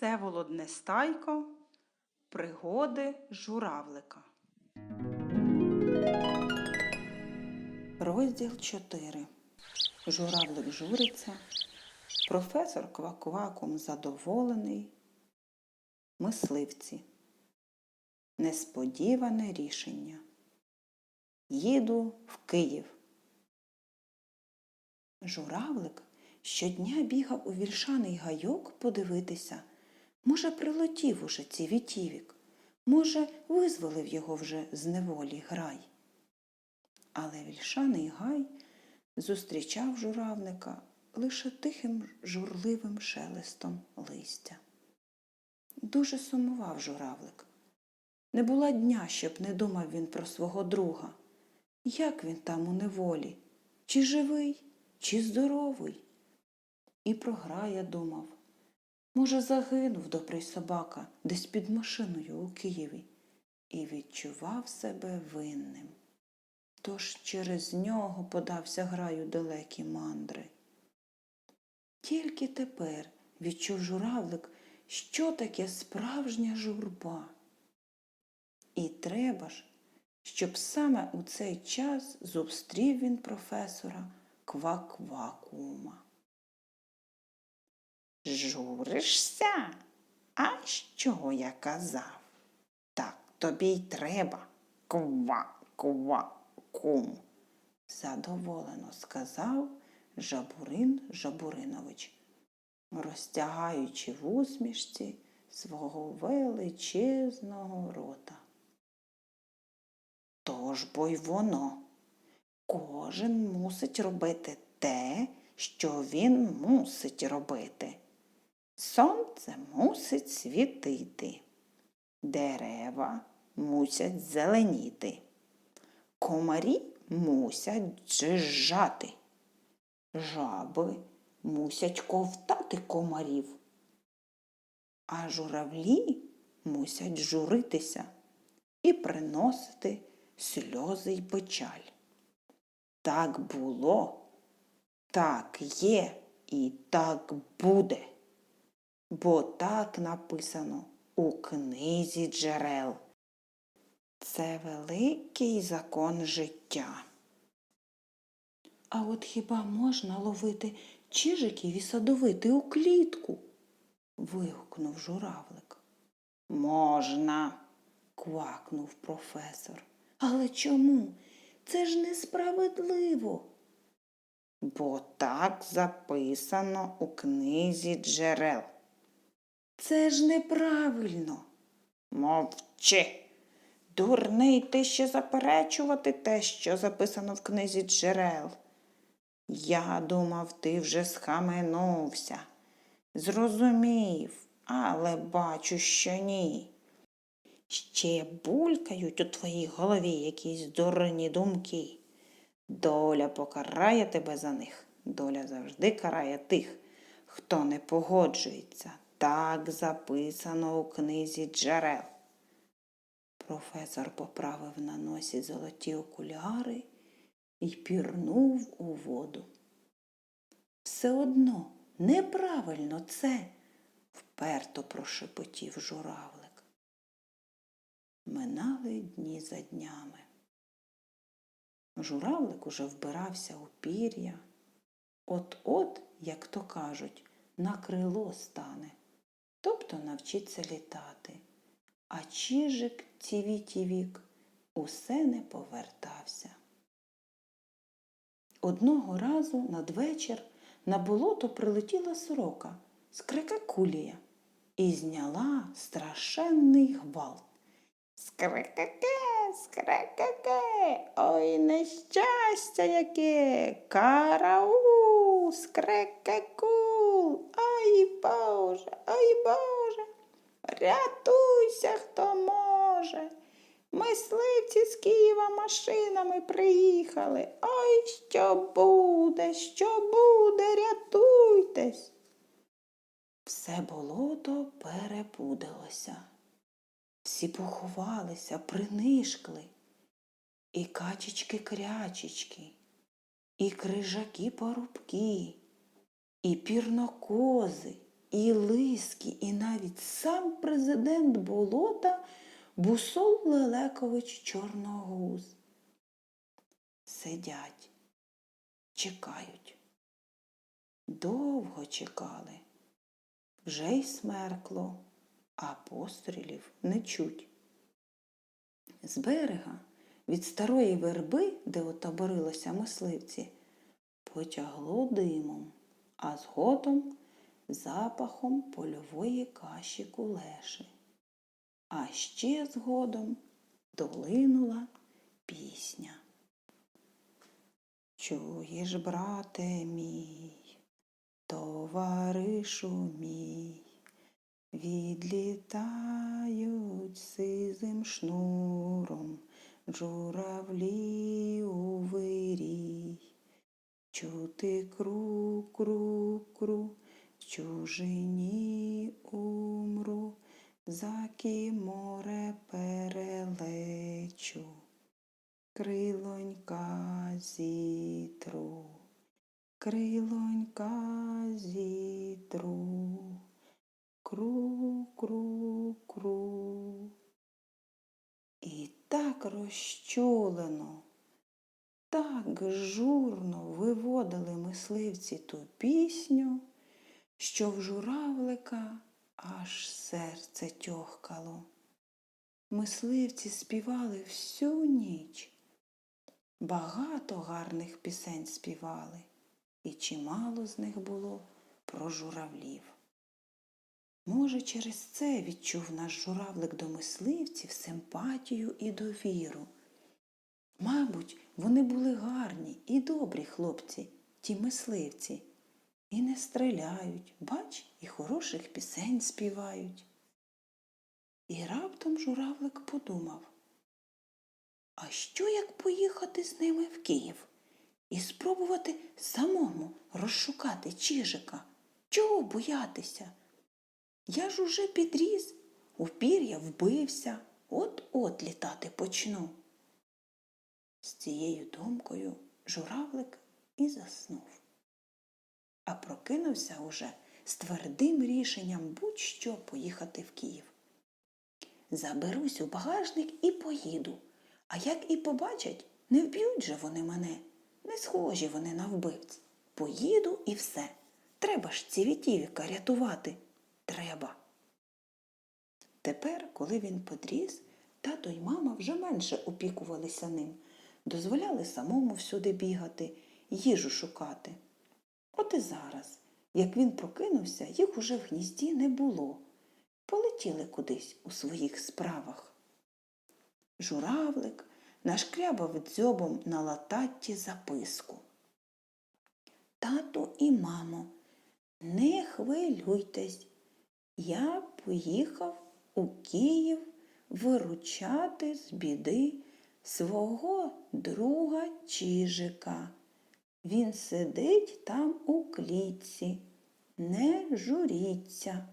Всеволод Нестайко Пригоди журавлика. Розділ 4. Журавлик журиться. Професор Кваквакум задоволений. Мисливці. Несподіване рішення. Їду в Київ. Журавлик щодня бігав у вільшаний гайок подивитися. Може, прилетів уже цівітівік, може, визволив його вже з неволі грай. Але вільшаний гай зустрічав журавника лише тихим журливим шелестом листя. Дуже сумував журавлик. Не було дня, щоб не думав він про свого друга. Як він там у неволі? Чи живий, чи здоровий? І про грая думав. Може, загинув добрий собака десь під машиною у Києві і відчував себе винним. Тож через нього подався граю далекі мандри. Тільки тепер відчув журавлик, що таке справжня журба. І треба ж, щоб саме у цей час зустрів він професора Кваквакума. Журишся? А що я казав? Так тобі й треба. Ква, ква, кум. задоволено сказав Жабурин Жабуринович, розтягаючи в усмішці свого величезного рота. Тож бо й воно. Кожен мусить робити те, що він мусить робити. Сонце мусить світити, дерева мусять зеленіти, комарі мусять джижжати, жаби мусять ковтати комарів, а журавлі мусять журитися і приносити сльози й печаль. Так було, так є і так буде, бо так написано у книзі джерел. Це великий закон життя. А от хіба можна ловити чижиків і садовити у клітку? вигукнув журавлик. Можна, Квакнув професор. Але чому? Це ж несправедливо. бо так записано у книзі джерел. Це ж неправильно. Мовчи. Дурний ти ще заперечувати те, що записано в книзі джерел. Я думав, ти вже схаменувся. Зрозумів, але бачу, що ні. Ще булькають у твоїй голові якісь дурні думки. Доля покарає тебе за них. Доля завжди карає тих, хто не погоджується. Так записано у книзі джерел. Професор поправив на носі золоті окуляри і пірнув у воду. Все одно неправильно це, вперто прошепотів журавлик. Минали дні за днями. Журавлик уже вбирався у пір'я. От-от, як то кажуть, на крило стане, тобто навчиться літати. А чижик цівітівік усе не повертався. Одного разу надвечір на болото прилетіла сорока скрикакулія і зняла страшенний гвалт. Скрекаке, скрекаке, ой, нещастя яке, караул, ой Боже, ой Боже, рятуйся, хто може. Мисливці з Києва машинами приїхали. Ой, що буде, що буде, рятуйтесь. Все болото перепудилося. Всі поховалися, принишкли. І качечки-крячечки, і крижаки-порубки, і пірнокози, і лиски, і навіть сам президент болота Бусол Лелекович Чорногуз. Сидять, чекають. Довго чекали. Вже й смеркло, а пострілів не чуть. З берега від старої верби, де отаборилися мисливці, потягло димом, а згодом запахом польової каші кулеші. А ще згодом долинула пісня. Чуєш, брате мій, товаришу мій, відлітають сизим шнуром журавлі у вирій. Чути кру, кру, кру, в чужині умру, за море перелечу, крилонька зітру, крилонька зітру, кру, кру, кру. І так розчулено, так журно виводили мисливці ту пісню, що в журавлика аж серце тьохкало. Мисливці співали всю ніч. Багато гарних пісень співали, і чимало з них було про журавлів. Може, через це відчув наш журавлик до мисливців симпатію і довіру. Мабуть, вони були гарні і добрі хлопці, ті мисливці, і не стріляють, бач, і хороших пісень співають. І раптом журавлик подумав, а що як поїхати з ними в Київ і спробувати самому розшукати Чижика? Чого боятися? Я ж уже підріс, у пір'я вбився, от-от літати почну. З цією думкою журавлик і заснув. А прокинувся уже з твердим рішенням будь-що поїхати в Київ. Заберусь у багажник і поїду, а як і побачать, не вб'ють же вони мене, не схожі вони на вбивць. Поїду і все. Треба ж ці Вітівіка рятувати. Треба. Тепер, коли він подріс, тато й мама вже менше опікувалися ним, дозволяли самому всюди бігати, їжу шукати. От і зараз, як він прокинувся, їх уже в гнізді не було. Полетіли кудись у своїх справах. Журавлик нашкрябав дзьобом на лататті записку. Тату і мамо, не хвилюйтесь, я поїхав у Київ виручати з біди свого друга Чижика. Він сидить там у клітці, не журіться.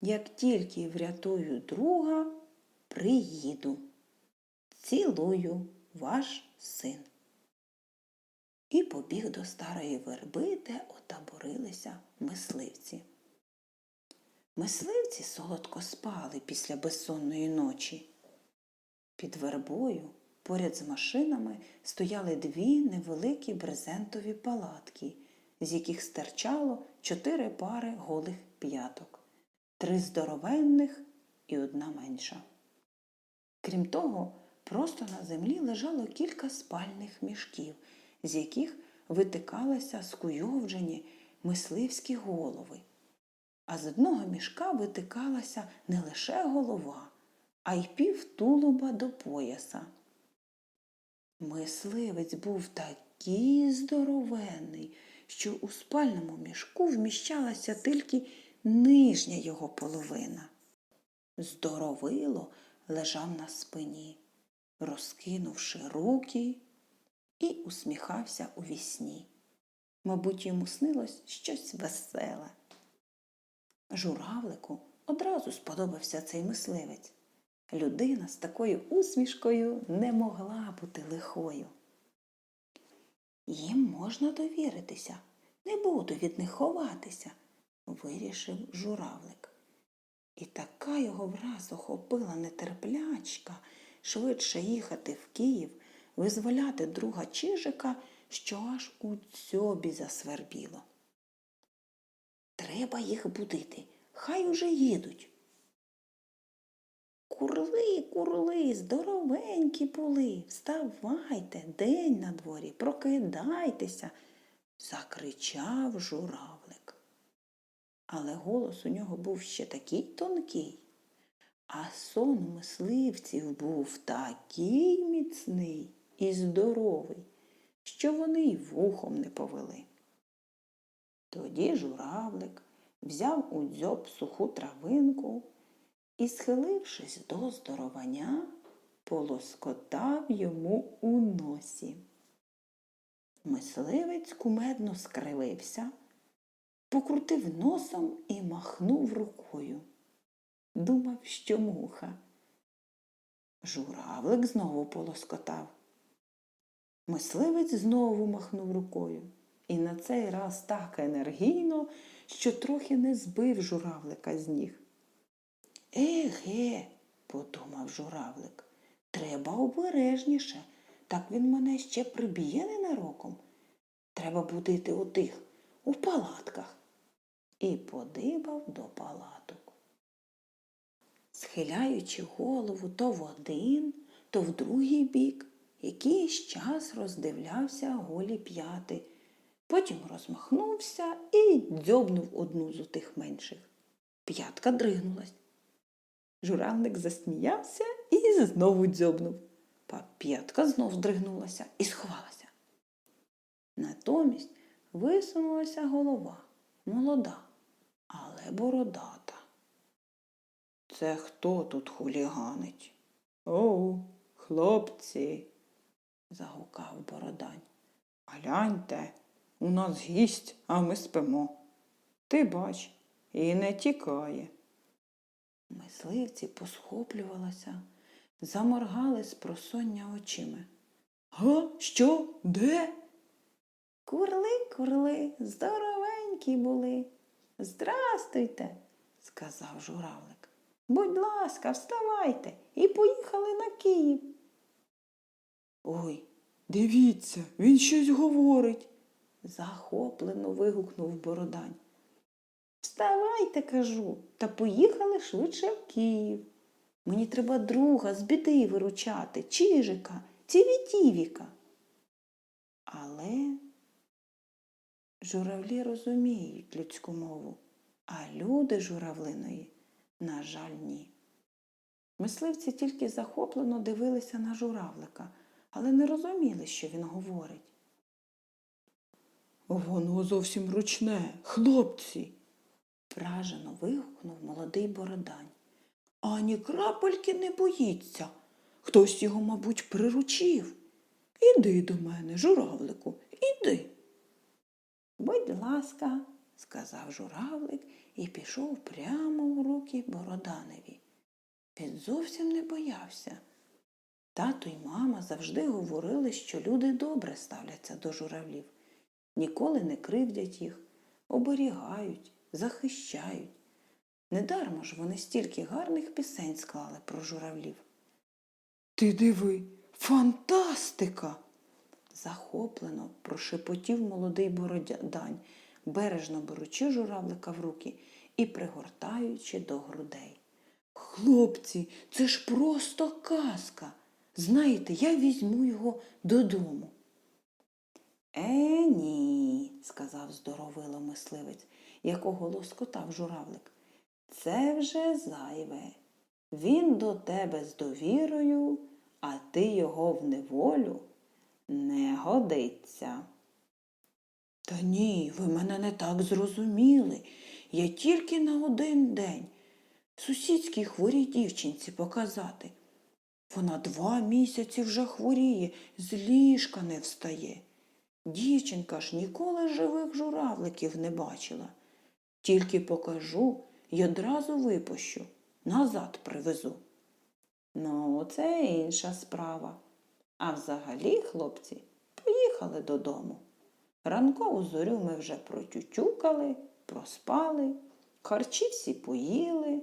Як тільки врятую друга, приїду. Цілую ваш син. І побіг до старої верби, де отаборилися мисливці. Мисливці солодко спали після безсонної ночі. Під вербою, поряд з машинами, стояли дві невеликі брезентові палатки, з яких стирчало чотири пари голих п'яток, три здоровенних і одна менша. Крім того, просто на землі лежало кілька спальних мішків, з яких витикалися скуйовджені мисливські голови. А з одного мішка витикалася не лише голова, а й пів тулуба до пояса. Мисливець був такий здоровенний, що у спальному мішку вміщалася тільки нижня його половина. Здоровило лежав на спині, розкинувши руки, і усміхався у вісні. Мабуть, йому снилось щось веселе. Журавлику одразу сподобався цей мисливець. Людина з такою усмішкою не могла бути лихою. Їм можна довіритися, не буду від них ховатися, вирішив журавлик. І така його враз охопила нетерплячка швидше їхати в Київ, визволяти друга Чижика, що аж у дзьобі засвербіло. Треба їх будити, хай уже їдуть. Курли, курли, здоровенькі були, вставайте, день на дворі, прокидайтеся, закричав журавлик. Але голос у нього був ще такий тонкий, а сон у мисливців був такий міцний і здоровий, що вони й вухом не повели. Тоді журавлик взяв у дзьоб суху травинку і, схилившись до здоровання, полоскотав йому у носі. Мисливець кумедно скривився, покрутив носом і махнув рукою. Думав, що муха. Журавлик знову полоскотав. Мисливець знову махнув рукою. І на цей раз так енергійно, що трохи не збив журавлика з ніг. Еге, подумав журавлик, треба обережніше, так він мене ще приб'є ненароком. Треба будити отих у палатках. І подибав до палаток. Схиляючи голову то в один, то в другий бік, якийсь час роздивлявся голі п'яти, потім розмахнувся і дзьобнув одну з отих менших. П'ятка дригнулась. Журавник засміявся і знову дзьобнув. П'ятка знов здригнулася і сховалася. Натомість висунулася голова, молода, але бородата. Це хто тут хуліганить? О, хлопці, загукав бородань. Гляньте, у нас гість, а ми спимо. Ти бач, і не тікає. Мисливці посхоплювалися, заморгали з просоння очима. Га, що? Де? Курли, курли, здоровенькі були. Здрастуйте, сказав журавлик. Будь ласка, вставайте і поїхали на Київ. Ой, дивіться, він щось говорить, захоплено вигукнув Бородань. Вставайте, кажу, та поїхали швидше в Київ. Мені треба друга з біди виручати, Чижика, Цівітівіка. Але журавлі розуміють людську мову, а люди журавлиної, на жаль, ні. Мисливці тільки захоплено дивилися на журавлика, але не розуміли, що він говорить. Воно зовсім ручне, хлопці, вражено вигукнув молодий бородань. Ані крапельки не боїться. Хтось його, мабуть, приручив. Іди до мене, журавлику, іди. Будь ласка, сказав журавлик і пішов прямо в руки Бороданові. Він зовсім не боявся. Тато й мама завжди говорили, що люди добре ставляться до журавлів, ніколи не кривдять їх, оберігають, захищають. Недармо ж вони стільки гарних пісень склали про журавлів. Ти диви, фантастика! захоплено прошепотів молодий бородань, бережно беручи журавлика в руки і пригортаючи до грудей. Хлопці, це ж просто казка. Знаєте, я візьму його додому. Е, ні, сказав здоровило мисливець, якого лоскотав журавлик. Це вже зайве. Він до тебе з довірою, а ти його в неволю не годиться. Та ні, ви мене не так зрозуміли. Я тільки на один день сусідській хворій дівчинці показати. Вона два місяці вже хворіє, з ліжка не встає. Дівчинка ж ніколи живих журавликів не бачила. Тільки покажу й одразу випущу, назад привезу. Ну, це інша справа. А взагалі, хлопці, поїхали додому. Ранкову зорю ми вже протютюкали, проспали, харчі всі поїли.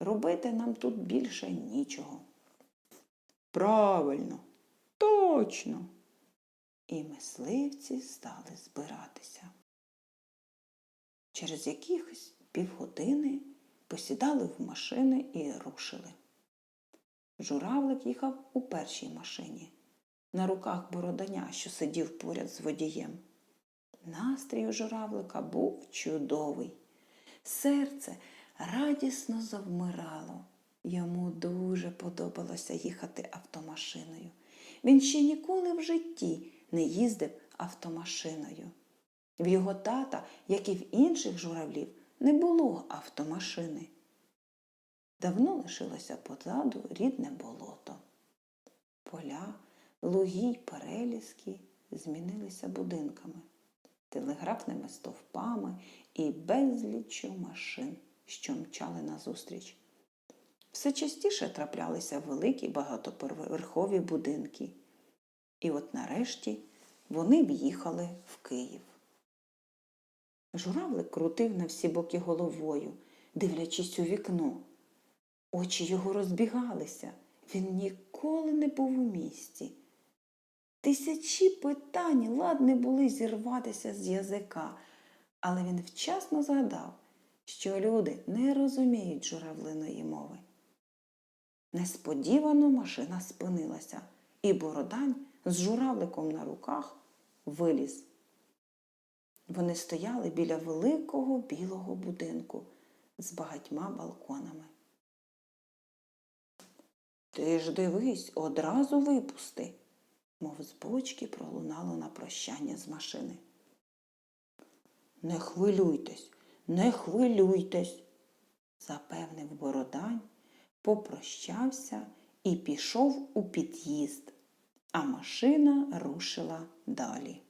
Робити нам тут більше нічого. Правильно, точно. І мисливці стали збиратися. Через якихось півгодини посідали в машини і рушили. Журавлик їхав у першій машині, на руках бороданя, що сидів поряд з водієм. Настрій у журавлика був чудовий. Серце радісно завмирало. Йому дуже подобалося їхати автомашиною. Він ще ніколи в житті не їздив автомашиною. В його тата, як і в інших журавлів, не було автомашини. Давно лишилося позаду рідне болото. Поля, луги й переліски змінилися будинками, телеграфними стовпами і безліччю машин, що мчали назустріч. Все частіше траплялися великі багатоповерхові будинки. І от нарешті вони в'їхали в Київ. Журавлик крутив на всі боки головою, дивлячись у вікно. Очі його розбігалися. Він ніколи не був у місті. Тисячі питань ладні були зірватися з язика, але він вчасно згадав, що люди не розуміють журавлиної мови. Несподівано машина спинилася, і Бородань з журавликом на руках виліз. Вони стояли біля великого білого будинку з багатьма балконами. Ти ж дивись, одразу випусти, мов з бочки пролунало на прощання з машини. Не хвилюйтесь, не хвилюйтесь, запевнив Бородань, попрощався і пішов у під'їзд, а машина рушила далі.